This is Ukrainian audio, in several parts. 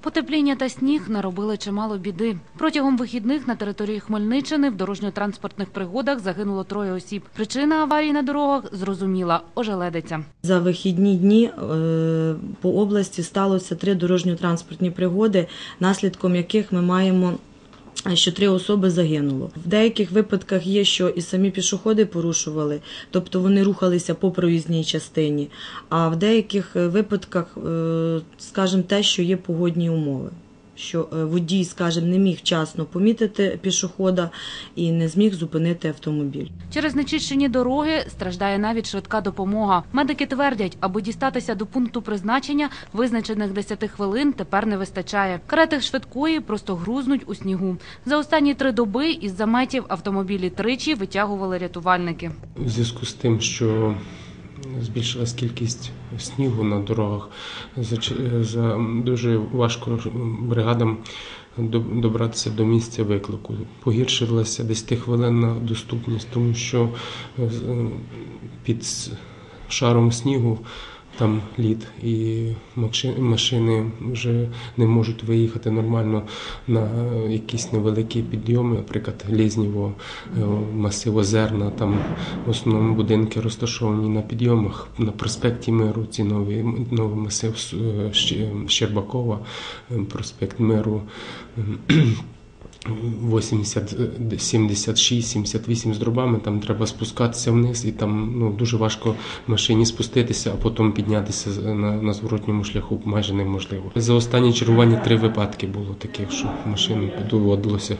Потепління та сніг наробили чимало біди. Протягом вихідних на території Хмельниччини в дорожньо-транспортних пригодах загинуло троє осіб. Причина аварії на дорогах зрозуміла – ожеледиця. За вихідні дні е, по області сталося три дорожньо-транспортні пригоди, наслідком яких ми маємо. Що три особи загинуло. В деяких випадках є, що і самі пішоходи порушували, тобто вони рухалися по проїзній частині. А в деяких е, випадках, е, скажімо, те, що є погодні умови, що е, водій, скажімо, не міг вчасно помітити пішохода і не зміг зупинити автомобіль. Через нечищені дороги страждає навіть швидка допомога. Медики твердять, аби дістатися до пункту призначення, визначених 10 хвилин тепер не вистачає. Карети швидкої просто грузнуть у снігу. За останні три доби із заметів автомобілі тричі витягували рятувальники. В зв'язку з тим, що збільшилась кількість снігу на дорогах, за, дуже важко бригадам добратися до місця виклику. Погіршилася 10-хвилинна доступність, тому що е, під шаром снігу там лід, і маши- машини вже не можуть виїхати нормально на якісь невеликі підйоми, наприклад, Лізнєво, е, масив Озерна, там в основному будинки розташовані на підйомах. На проспекті Миру ці нові, новий масив е, Щербакова, е, проспект Миру. Е, 80, е, 76, 78 з дробами, там треба спускатися вниз, і там ну, дуже важко машині спуститися, а потім піднятися на, на зворотньому шляху майже неможливо. За останні чергування три випадки було таких, що машину доводилося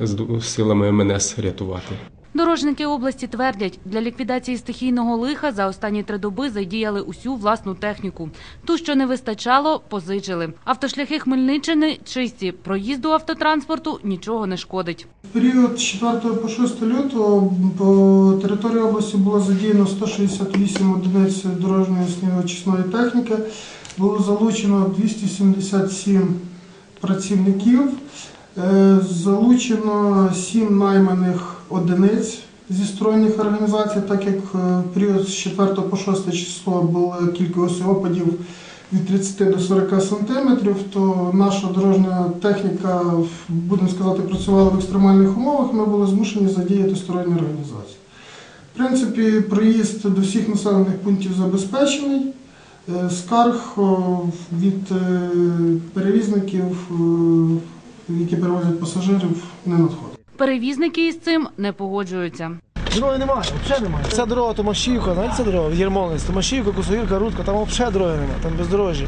з силами МНС рятувати. Дорожники області твердять, для ліквідації стихійного лиха за останні три доби задіяли усю власну техніку. Ту, що не вистачало, позичили. Автошляхи Хмельниччини чисті. Проїзду автотранспорту нічого не шкодить. В період з 4 по 6 лютого по території області було задіяно 168 одиниць дорожньої снігоочисної техніки. Було залучено 277 працівників. Е, Залучено 7 найманих одиниць зі стройних організацій, так як е, в період з 4 по 6 число була кількість опадів від 30 до 40 сантиметрів, то наша дорожня техніка, будемо сказати, працювала в екстремальних умовах, ми були змушені задіяти сторонні організації. В принципі, проїзд до всіх населених пунктів забезпечений. Е, Скарг від е, перевізників, е, які перевозять пасажирів, не надходить. Перевізники із цим не погоджуються. Дороги немає, взагалі немає. Ця дорога Томашівка, знаєте ця дорога? Єрмолинець, Томашівка, Косогірка, Рудка, там взагалі дороги немає, там бездорожжя.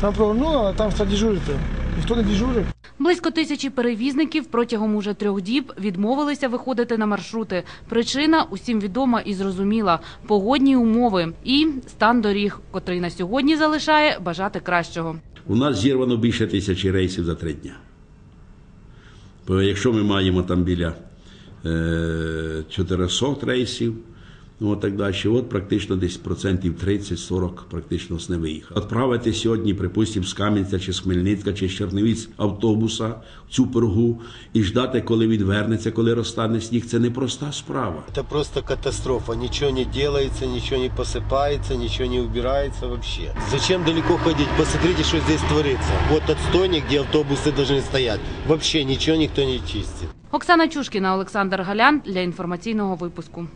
Там ну, а там треба дежурити. Ніхто не дежурить. Близько тисячі перевізників протягом уже трьох діб відмовилися виходити на маршрути. Причина усім відома і зрозуміла – погодні умови і стан доріг, котрий на сьогодні залишає бажати кращого. У нас зірвано більше тисячі рейсів за три дня. Якщо ми маємо там біля е, 400 рейсів, ну от так далі, от практично десь процентів 30-40 практично не виїхав. Відправити сьогодні, припустимо, з Кам'янця чи з Хмельницька чи з Чернівіць автобуса в цю пергу і ждати, коли відвернеться, коли розтане сніг, це непроста справа. Это просто катастрофа. Ничего не делается, ничего не посыпается, ничего не убирается вообще. Зачем далеко ходить? Посмотрите, что здесь творится. Вот отстойник, где автобусы должны стоять. Вообще ничего никто не чистит. Оксана Чушкіна, Олександр Галян для інформаційного випуску.